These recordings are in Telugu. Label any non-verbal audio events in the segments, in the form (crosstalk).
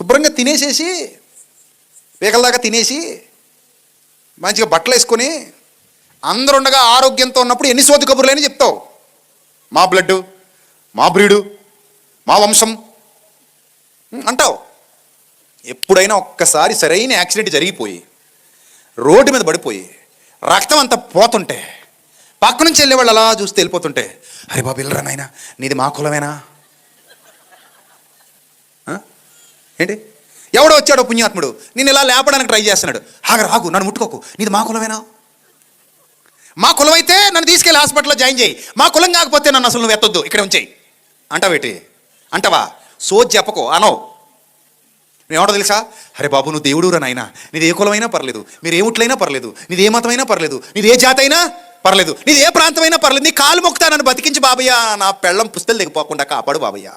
శుభ్రంగా తినేసేసి పీకలదాకా తినేసి మంచిగా బట్టలు వేసుకొని అందరు ఉండగా ఆరోగ్యంతో ఉన్నప్పుడు ఎన్ని సోది కబుర్లేని చెప్తావు. మా బ్లడ్ మా బ్రీడు మా వంశం. అంటావు. ఎప్పుడైనా ఒక్కసారి సరైన యాక్సిడెంట్ జరిగిపోయి రోడ్డు మీద పడిపోయి రక్తం అంతా పోతుంటే పక్క నుంచి వెళ్ళేవాళ్ళు అలా చూస్తే వెళ్ళిపోతుంటే అరే బాబు వెళ్ళరా నాయన? నీది మా కులమేనా ఆ? ఏంటి? ఎవడో వచ్చాడో పుణ్యాత్ముడు. నేను ఇలా లేపడానికి ట్రై చేస్తున్నాడు. ఆగ రాగు నన్ను ముట్టుకోకు. నీది మా కులమేనా? మా కులం అయితే నన్ను తీసుకెళ్ళి హాస్పిటల్లో జాయిన్ చేయి. మా కులం కాకపోతే నన్ను అసలు నువ్వు ఎత్తొద్దు. ఇక్కడ ఉంచేయి. అంటావేటి అంటావా? సోజ్ చెప్పకో అనవు నేనేమంటో తెలుసా? అరే బాబు నువ్వు దేవుడు రా నాయన. నీది ఏ కులమైనా పర్లేదు. మీరు ఏ ఉట్లైనా పర్లేదు. నీది ఏ మతమైనా పర్లేదు. నీది ఏ జాతి అయినా పర్లేదు. నీది ఏ ప్రాంతమైనా పర్లేదు. నీ కాలు మొక్కుతా నన్ను బతికించి బాబయ్య. నా పెళ్ళం పుస్తలు దిగిపోకుండా కాపాడు బాబయ్య.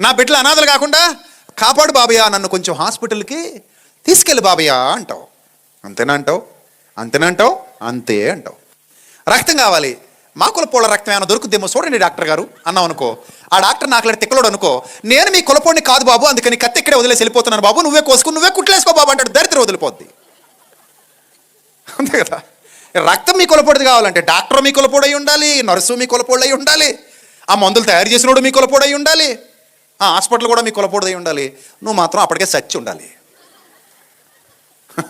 నా బిడ్డలు అనాథలు కాకుండా కాపాడు బాబయ్య నన్ను కొంచెం హాస్పిటల్కి తీసుకెళ్ళి బాబయ్య అంటావు. అంతేనా అంటావు? అంతేనా అంటావు? అంతే అంటావు. రక్తం కావాలి. మా కులపోళ్ళ రక్తం ఏమైనా దొరుకుద్దేమో చూడండి డాక్టర్ గారు. అన్నావు అనుకో. ఆ డాక్టర్ నాకు తిక్కలోడు అనుకో. నేను మీ కులపోడిని కాదు బాబు అందుకని కత్తి ఇక్కడే వదిలేసి వెళ్ళిపోతున్నాను బాబు. నువ్వే కోసుకుని నువ్వే కుట్లేసుకో బాబు అంటాడు. దరిద్ర వదిలిపోద్ది. అంతే కదా? రక్తం మీ కులపోడిది కావాలంటే డాక్టర్ మీ కులపోడు అయి ఉండాలి నర్సు మీ కులపోడు అయి ఉండాలి ఆ మందులు తయారు చేసినోడు మీ కులపోడు అయి ఉండాలి. ఆ హాస్పిటల్ కూడా మీ కులపూడదై ఉండాలి. నువ్వు మాత్రం అప్పటికే సచ్చి ఉండాలి. (laughs)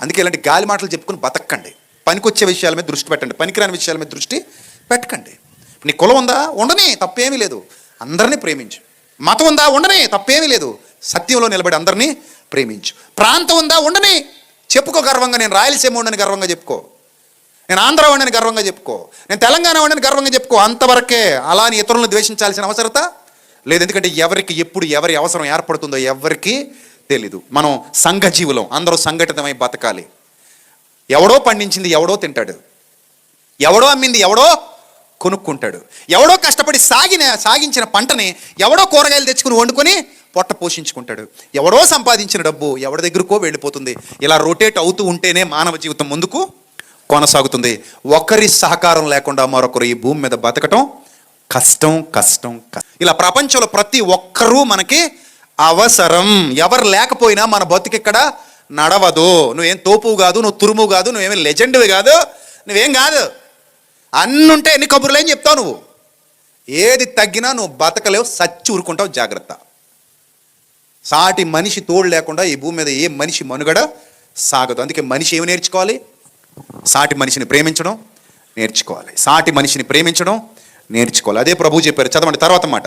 అందుకే ఇలాంటి గాలి మాటలు చెప్పుకుని బతకండి. పనికొచ్చే విషయాల మీద దృష్టి పెట్టండి. పనికిరాని విషయాల మీద దృష్టి పెట్టకండి. నీ కులం ఉందా? ఉండనే తప్పేమీ లేదు. అందరినీ ప్రేమించు. మతం ఉందా? ఉండనే తప్పేమీ లేదు. సత్యంలో నిలబడి అందరినీ ప్రేమించు. ప్రాంతం ఉందా? ఉండని. చెప్పుకో గర్వంగా. నేను రాయలసీమ ఉండని గర్వంగా చెప్పుకో. నేను ఆంధ్ర వాడిని గర్వంగా చెప్పుకో. నేను తెలంగాణ వాడిని గర్వంగా చెప్పుకో. అంతవరకే అలా అని ఇతరులను ద్వేషించాల్సిన అవసరత లేదు ఎందుకంటే ఎవరికి ఎప్పుడు ఎవరి అవసరం ఏర్పడుతుందో ఎవరికి తెలీదు. మనం సంఘ జీవులం అందరూ సంఘటితమై బతకాలి. ఎవడో పండించింది ఎవడో తింటాడు. ఎవడో అమ్మింది ఎవడో కొనుక్కుంటాడు. ఎవడో కష్టపడి సాగిన సాగించిన పంటని ఎవడో కూరగాయలు తెచ్చుకుని వండుకొని పొట్ట పోషించుకుంటాడు. ఎవడో సంపాదించిన డబ్బు ఎవడి దగ్గరకో వెళ్ళిపోతుంది. ఇలా రొటేట్ అవుతూ ఉంటేనే మానవ జీవితం ముందుకు కొనసాగుతుంది. ఒకరి సహకారం లేకుండా మరొకరు ఈ భూమి మీద బతకటం కష్టం కష్టం. ఇలా ప్రపంచంలో ప్రతి ఒక్కరూ మనకి అవసరం. ఎవరు లేకపోయినా మన బతుకిక్కడ నడవదు. నువ్వేం తోపు కాదు నువ్వు తురుము కాదు నువ్వేమి లెజెండ్వి కాదు నువ్వేం కాదు. అన్నుంటే ఎన్ని కబుర్లు ఏం చెప్తావు నువ్వు? ఏది తగ్గినా నువ్వు బతకలేవు సచ్చి ఊరుకుంటావు జాగ్రత్త. సాటి మనిషి తోడు లేకుండా ఈ భూమి మీద ఏ మనిషి మనుగడ సాగదు. అందుకే మనిషి ఏమి నేర్చుకోవాలి? సాటి మనిషిని ప్రేమించడం నేర్చుకోవాలి. సాటి మనిషిని ప్రేమించడం నేర్చుకోవాలి. అదే ప్రభు చెప్పారు. చదవండి తర్వాత మాట.